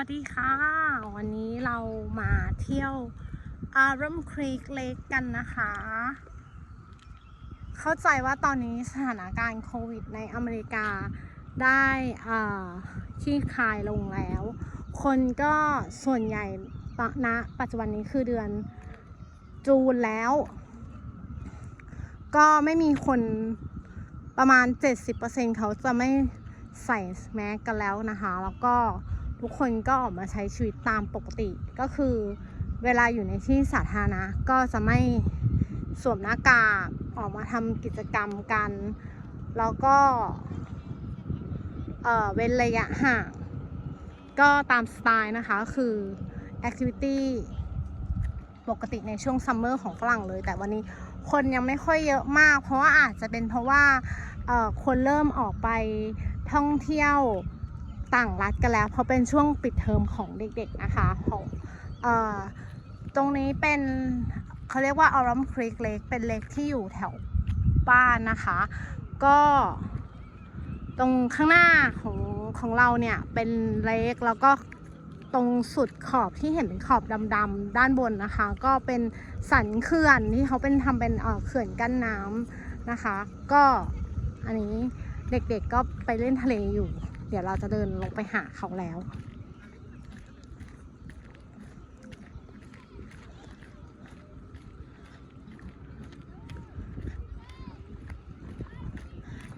วัสดีค่ะ วันนี้เรามาเที่ยวอารมครีกเลกกันนะคะ เข้าใจว่าตอนนี้สถานการณ์โควิดในอเมริกาได้คลี่คลายลงแล้ว คนก็ส่วนใหญ่ตอนณปัจจุบันนี้คือเดือนจูนแล้ว ก็ไม่มีคนประมาณ 70%เขาจะไม่ใส่แมสกันแล้วนะคะ แล้วก็ ทุกคนก็ออกมาใช้ชีวิตตามปกติก็คือเวลาอยู่ในที่สาธารณะก็จะไม่สวมหน้ากากออกมาทำกิจกรรมกัน แล้วก็เออเว้นระยะห่างก็ตามสไตล์นะคะคือ activity ปกติในช่วงซัมเมอร์ของฝรั่งเลย แต่วันนี้คนยังไม่ค่อยเยอะมาก เพราะว่าอาจจะเป็นเพราะว่าคนเริ่มออกไปท่องเที่ยว ต่างรัฐกันแล้ว เพราะเป็นช่วงปิดเทอมของเด็กๆนะคะของเอ่อตรงนี้เป็นเขาเรียกว่าออรัมครีกเลกเป็นเลกที่อยู่แถวบ้านนะคะ ก็ตรงข้างหน้าของของเราเนี่ยเป็นเลกแล้วก็ตรงสุดขอบที่เห็นเป็นขอบดำๆด้านบนนะคะ ก็เป็นสันเขื่อนที่เขาเป็นทำเป็นเอ่อเขื่อนกั้นน้ำนะคะ ก็อันนี้เด็กๆก็ไปเล่นทะเลอยู่ ดี๋ยวเราจะเดินลงไปหาเขาแล้ว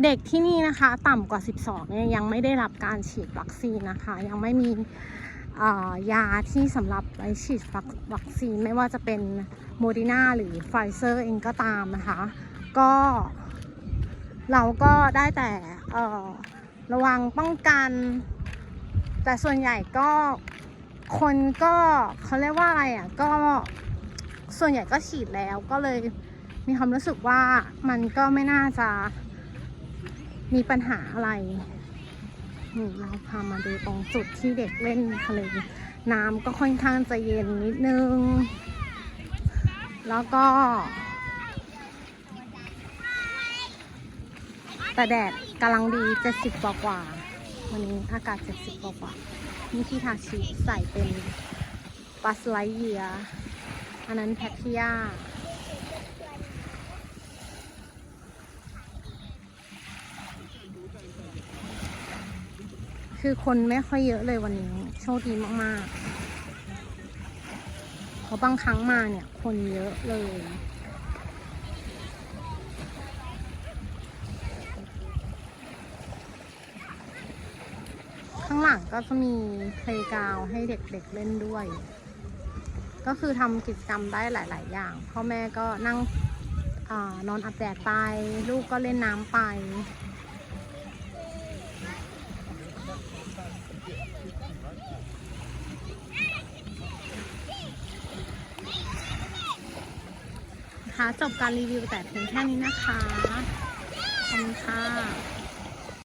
เด็กที่นี่นะคะ ต่ำกว่า 12เนี่ยยังไม่ได้รับการฉีดวัคซีนนะคะ ยังไม่มียาที่สำหรับไว้ฉีดวัคซีนไม่ว่าจะเป็นโมดอร์นาหรือไฟเซอร์เองก็ตามนะคะ ก็เราก็ได้แต่ ระวังป้องกัน แต่ส่วนใหญ่ก็คนก็เขาเรียกว่าอะไรอะก็ส่วนใหญ่ก็ฉีดแล้วก็เลยมีความรู้สึกว่ามันก็ไม่น่าจะมีปัญหาอะไรนี่เราพามาดูตรงจุดที่เด็กเล่นทะเลน้ำก็ค่อนข้างจะเย็นนิดนึง แล้วก็ แต่แดดกำลังดี 70 กว่ากว่า วันนี้อากาศ 70 กว่ากว่านี่ที่ทาชิใส่เป็นปัสไลเยีย อันนั้นแพทริยาคือคนไม่ค่อยเยอะเลยวันนี้ โชคดีมากๆเพราะบางครั้งมาเนี่ย คนเยอะเลยางหลังก็จะมีเพลย์กาวให้เด็กๆเล่นด้วย ก็คือทำกิจกรรมได้หลาย ๆ อย่าง พ่อแม่ก็นั่งอนอนอาบแดดไป ลูกก็เล่นน้ำไปนะคะจบการรีวิวแต่เพียงแค่นี้นะคะ ขอบคุณค่ะ